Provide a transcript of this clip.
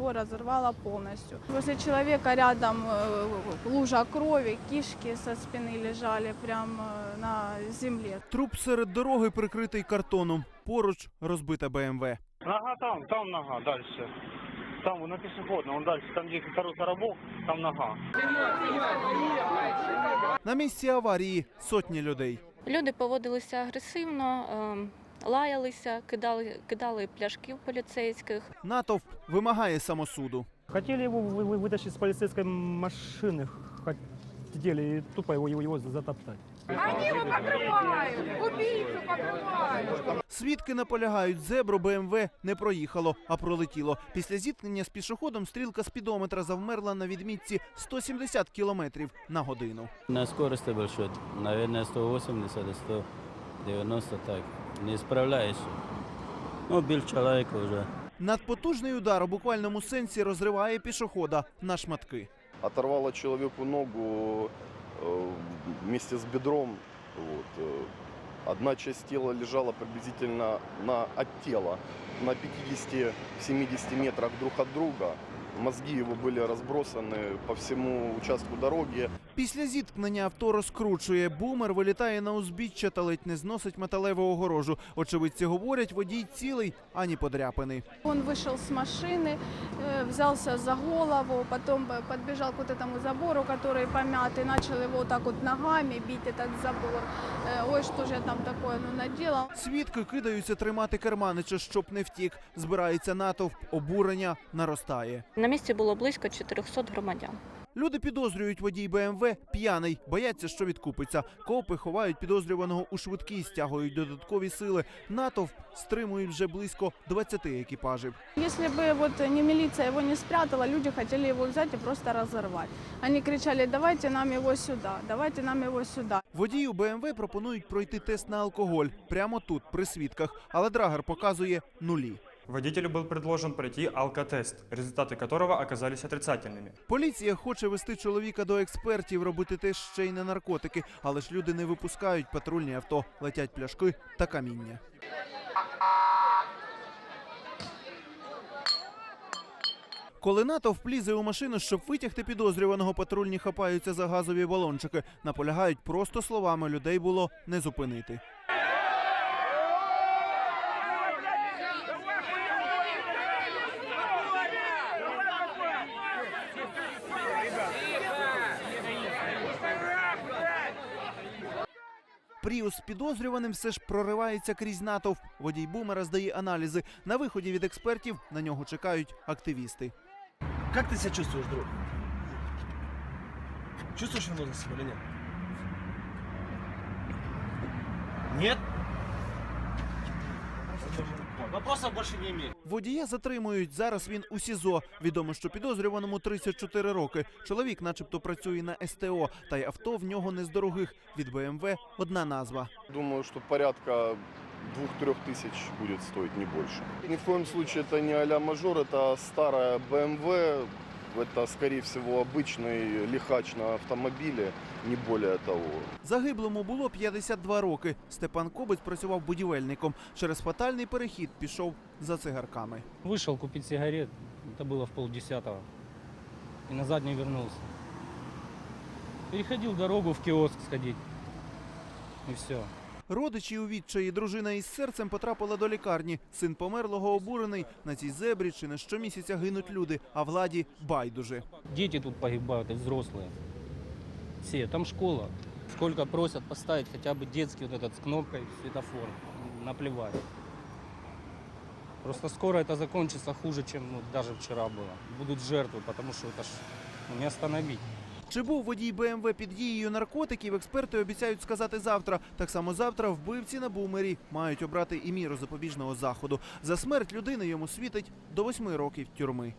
его разорвало полностью. Возле человека рядом э, лужа крови, кишки со спины лежали прямо на земле. Труп серед дороги прикритий картоном. Поруч розбита БМВ. Нога там, там нога, дальше. Там на пешеходном, он дальше, там где второй коробок, там нога. На місці аварії сотні людей. Люди поводилися агресивно, ем, лаялися, кидали, кидали пляшки в поліцейських. Натовп вимагає самосуду. Хотіли його витащити з поліцейської машини, хотіли тупо його, його затоптати. Вони його покривають, убійцю покривають. Свідки наполягають, зебру БМВ не проїхало, а пролетіло. Після зіткнення з пішоходом стрілка спідометра завмерла на відмітці 170 кілометрів на годину. На скорості більше, мабуть, 180 100. 90 так. Не справляєшся. Ну, біль чоловіка вже. Надпотужний удар у буквальному сенсі розриває пішохода на шматки. Оторвало чоловіку ногу е, в вместе з бедром. Вот. Е, одна часть тіла лежала приблизительно на, от тела, на 50-70 метрах друг від друга. Мозги його були розбросані по всьому участку дороги. Після зіткнення авто розкручує. Бумер вилітає на узбіччя та ледь не зносить металеву огорожу. Очевидці говорять, водій цілий, ані подряпаний. Он вышел с машины, э, взялся за голову, потом э, подбежал к вот этому забору, который помятый, начал его вот так вот ногами бить этот забор. Э, Ой, что же я там такое ну, наделал. Свідки кидаються тримати керманича, щоб не втік. Збирається натовп, обурення наростає. На місці було близько 400 громадян. Люди підозрюють водій БМВ п'яний, бояться, що відкупиться. Копи ховають підозрюваного у швидкій, стягують додаткові сили. Натовп стримують вже близько 20 екіпажів. Если бы вот не милиция его не спрятала, люди хотели его взять и просто разорвать. Они кричали, давайте нам его сюда, давайте нам его сюда. Водію БМВ пропонують пройти тест на алкоголь прямо тут, при свідках, але драгер показує нулі. Водителю был предложен пройти алкотест, результаты которого оказались отрицательными. Поліція хоче вести чоловіка до експертів, робити тест ще й на наркотики, але ж люди не випускають патрульні авто, летять пляшки та каміння. Коли натовп влізе у машину, щоб витягти підозрюваного, патрульні хапаються за газові балончики. Наполягають просто словами людей було не зупинити. Пріус підозрюваним все ж проривається крізь натовп. Водій бумера здає аналізи. На виході від експертів на нього чекають активісти. Як ти себе чувствуєш, друг? Чувствуєш вину за себе? Нет? Вопросов больше не имею. Водія затримують. Зараз він у СІЗО. Відомо, що підозрюваному 34 роки. Чоловік, начебто, працює на СТО, та й авто в нього не з дорогих. Від БМВ одна назва. Думаю, что порядка двух-трех тысяч будет стоить, не больше. Ни в коем случае это не а-ля мажор, это старая BMW. Это, скорее всего, обычный лихач на автомобиле, не более того. Загиблому було 52 роки. Степан Кобець працював будівельником. Через фатальний перехід пішов за цигарками. Вышел купить сигарет, это было в полдесятого, и назад не вернулся. Переходил дорогу в киоск сходить, и все. Родичі у відчаї дружина із серцем потрапила до лікарні. Син померлого обурений. На цій зебрі чи не щомісяця гинуть люди, а владі байдуже. Дети тут погибают и взрослые. Все, там школа. Сколько просят поставить хотя бы детский вот этот с кнопкой светофор. Наплевать. Просто скоро это закончится хуже, чем ну, даже вчера было. Будут жертвы, потому что это ж ну, не остановить. Чи був водій БМВ під дією наркотиків? Експерти обіцяють сказати завтра. Так само завтра вбивці на бумері мають обрати і міру запобіжного заходу. За смерть людини йому світить до восьми років тюрми.